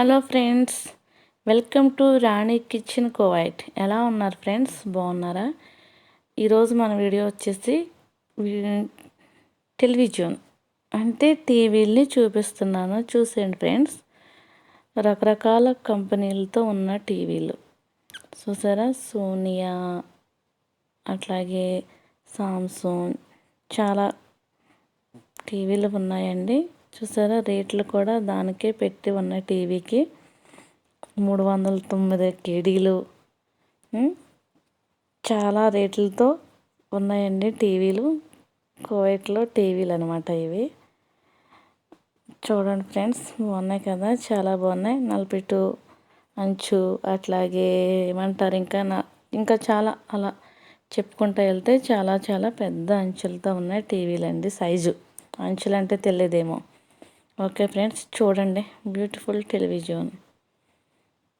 Hello friends welcome to Rani kitchen Kuwait. ఎలా ఉన్నారు friends? బాగున్నారా? ఈరోజు మన వీడియో వచ్చేసి టెలివిజన్. అంటే టీవీల్ని చూపిస్తున్నాను. చూసేయండి ఫ్రెండ్స్. రకరకాల కంపెనీలతో ఉన్న టీవీలు. చూసారా? సోనియా అట్లాగే సామ్సంగ్ చాలా టీవీలు ఉన్నాయండి. చూసారా? రేట్లు కూడా దానికే పెట్టి ఉన్నాయి టీవీకి. మూడు వందల తొమ్మిది కేడీలు. చాలా రేట్లతో ఉన్నాయండి టీవీలు. కోవైట్లో టీవీలు అనమాట ఇవి. చూడండి ఫ్రెండ్స్ బాగున్నాయి కదా? చాలా బాగున్నాయి. నలభై టూ అంచు అట్లాగే ఏమంటారు ఇంకా నా ఇంకా చాలా అలా చెప్పుకుంటూ వెళ్తే చాలా చాలా పెద్ద అంచులతో ఉన్నాయి టీవీలు అండి సైజు. అంచులు అంటే తెలియదేమో. ఓకే ఫ్రెండ్స్ చూడండి. Beautiful television.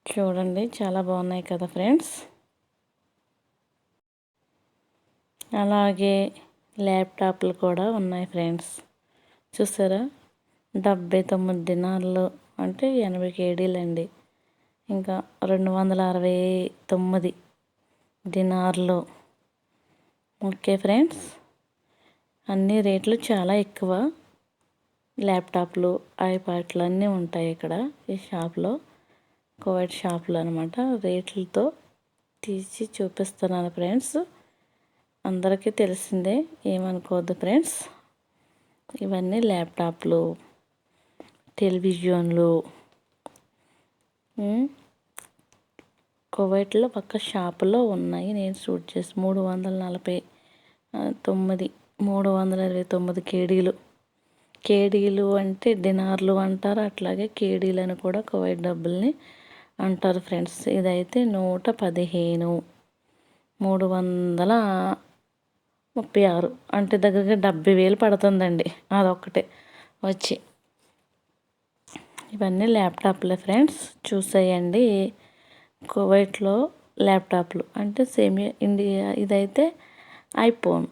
చూడండి చాలా బాగున్నాయి కదా ఫ్రెండ్స్. అలాగే ల్యాప్టాప్లు కూడా ఉన్నాయి ఫ్రెండ్స్. చూసారా? డెబ్బై తొమ్మిది దినాల్లో అంటే ఎనభై కేడీలండి. ఇంకా రెండు వందల అరవై తొమ్మిది దినార్లో. ఓకే ఫ్రెండ్స్ అన్ని రేట్లు చాలా ఎక్కువ. ల్యాప్టాప్లు ఐప్యాడ్లు అన్నీ ఉంటాయి ఇక్కడ ఈ షాప్లో. కోవైట్ షాప్లో అనమాట రేట్లతో తీసి చూపిస్తున్నాను ఫ్రెండ్స్. అందరికీ తెలిసిందే ఏమనుకోవద్దు ఫ్రెండ్స్. ఇవన్నీ ల్యాప్టాప్లు టెలివిజన్లు. కువైట్లో పక్క షాపులో ఉన్నాయి. నేను షూట్ చేసి మూడు వందల నలభై తొమ్మిది మూడు వందల ఇరవై తొమ్మిది కేడీలు. కేడీలు అంటే దినార్లు అంటారు. అట్లాగే కేడీలు అని కూడా కువైట్ డబ్బుల్ని అంటారు ఫ్రెండ్స్. ఇదైతే నూట పదిహేను మూడు వందల ముప్పై ఆరు. అంటే దగ్గరగా డెబ్బై వేలు పడుతుందండి. అదొక్కటే వచ్చి. ఇవన్నీ ల్యాప్టాప్లే ఫ్రెండ్స్. చూసేయండి. కువైట్లో ల్యాప్టాప్లు. అంటే సేమ్ ఇండియా ఇదైతే ఐఫోన్.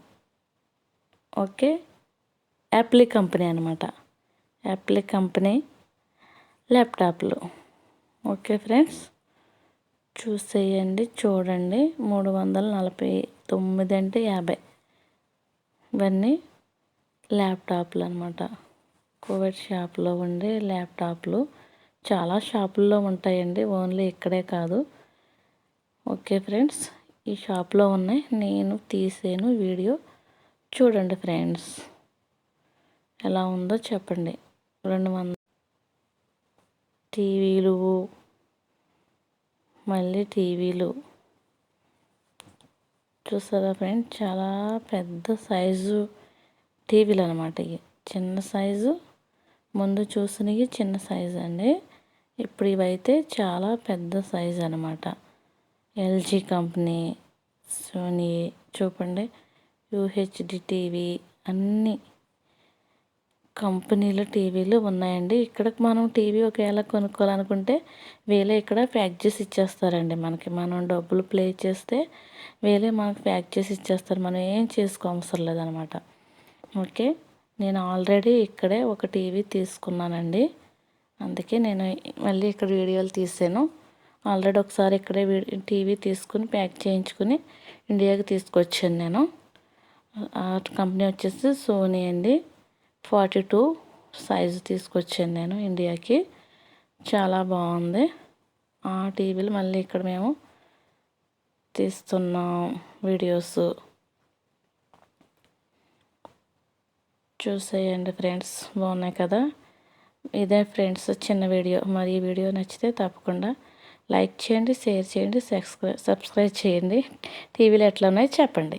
ఓకే? యాప్లీ కంపెనీ అనమాట యాప్లీ కంపెనీ ల్యాప్టాప్లు ఓకే ఫ్రెండ్స్ చూసేయండి చూడండి. మూడు వందల నలభై తొమ్మిది అంటే యాభై. ఇవన్నీ ల్యాప్టాప్లు అనమాట కోవిడ్ షాప్లో ఉండే ల్యాప్టాప్లు చాలా షాపుల్లో ఉంటాయండి. ఓన్లీ ఇక్కడే కాదు. ఓకే ఫ్రెండ్స్ ఈ షాప్లో ఉన్నాయి. నేను తీసాను వీడియో. చూడండి ఫ్రెండ్స్ ఎలా ఉందో చెప్పండి. రెండు వంద టీవీలు మళ్ళీ టీవీలు చూసారా ఫ్రెండ్ చాలా పెద్ద సైజు టీవీలు అనమాట ఇవి. చిన్న సైజు ముందు చూసినవి చిన్న సైజు అండి. ఇప్పుడు ఇవైతే చాలా పెద్ద సైజు అనమాట ఎల్జీ కంపెనీ సోనీ చూపండి. యూహెచ్డి టీవీ అన్నీ కంపెనీలు టీవీలు ఉన్నాయండి. ఇక్కడ మనం టీవీ ఒకవేళ కొనుక్కోవాలనుకుంటే వీళ్ళే ఇక్కడ ప్యాక్ చేసి ఇచ్చేస్తారండి మనకి. మనం డబ్బులు ప్లే చేస్తే వీళ్ళే మనకు ప్యాక్ చేసి ఇచ్చేస్తారు. మనం ఏం చేసుకోవసరం లేదనమాట. ఓకే? నేను ఆల్రెడీ ఇక్కడే ఒక టీవీ తీసుకున్నానండి. అందుకే నేను మళ్ళీ ఇక్కడ వీడియోలు తీసాను. ఆల్రెడీ ఒకసారి ఇక్కడే టీవీ తీసుకుని ప్యాక్ చేయించుకుని ఇండియాకి తీసుకొచ్చాను నేను. ఆ కంపెనీ వచ్చేసి సోనీ అండి. ఫార్టీ టూ సైజు తీసుకొచ్చాను నేను ఇండియాకి. చాలా బాగుంది. ఆ టీవీలు మళ్ళీ ఇక్కడ మేము తీస్తున్నాం వీడియోస్ చూసేయండి ఫ్రెండ్స్ బాగున్నాయి కదా? ఇదే ఫ్రెండ్స్ చిన్న వీడియో. మరి ఈ వీడియో నచ్చితే తప్పకుండా లైక్ చేయండి షేర్ చేయండి సబ్స్క్రైబ్ సబ్స్క్రైబ్ చేయండి. టీవీలు ఎట్లా ఉన్నాయో చెప్పండి.